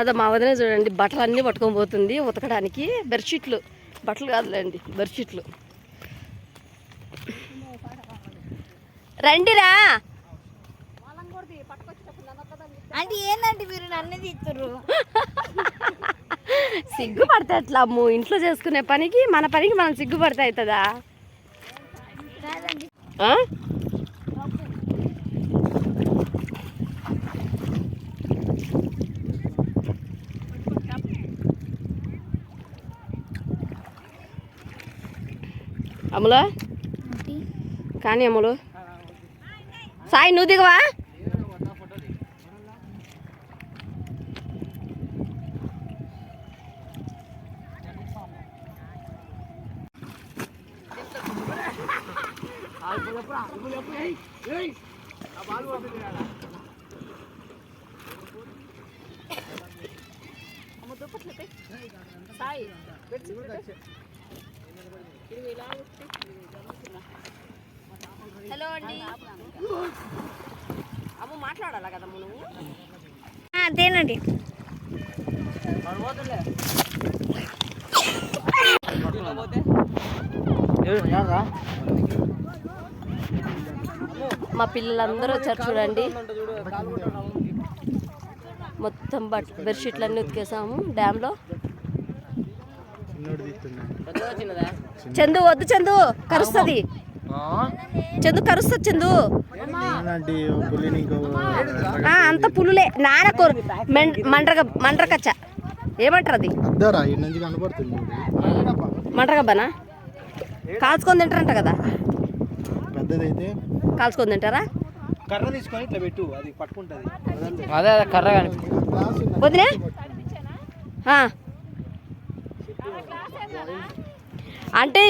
అదో మా వదిన చూడండి బట్టలు అన్నీ పట్టుకొని పోతుంది ఉతకడానికి. బెడ్షీట్లు. బట్టలు కాదులేండి బెడ్షీట్లు. రండిరా. అంటే ఏందంటే మీరు నన్ను తీస్తుర్రు సిగ్గుపడితే ఎట్లా అమ్ము? ఇంట్లో చేసుకునే పనికి మన పనికి మనం సిగ్గుపడితే అవుతుందా అమ్ములో కానీ అమ్ములు సాయి నువ్వు దిగవా? హలో అండి. అమ్మ మాట్లాడాలా అదేనండి మా పిల్లలందరూ వచ్చారు చూడండి. మొత్తం బట్ బెడ్షీట్లు అన్నీ ఉతికేసాము. డ్యామ్లో చందు వద్దు చందు కరుస్తుంది. చందు కరుస్తుంది చందు. అంత పులులే. నాన్న కూర. మెండ్ మండ్రగ మండ్రకచ్చ. ఏమంటారు అది? మండ్రగబ్బనా? కాల్చుకొని తింటారంట కదా. పెద్దదైతే కాల్చుకొని తింటారా? కర్ర తీసుకొని ఇట్లా పెట్టు అది పట్టుకుంటది. అదే అదే కర్ర కానీ వదిలే ఆ. అంటే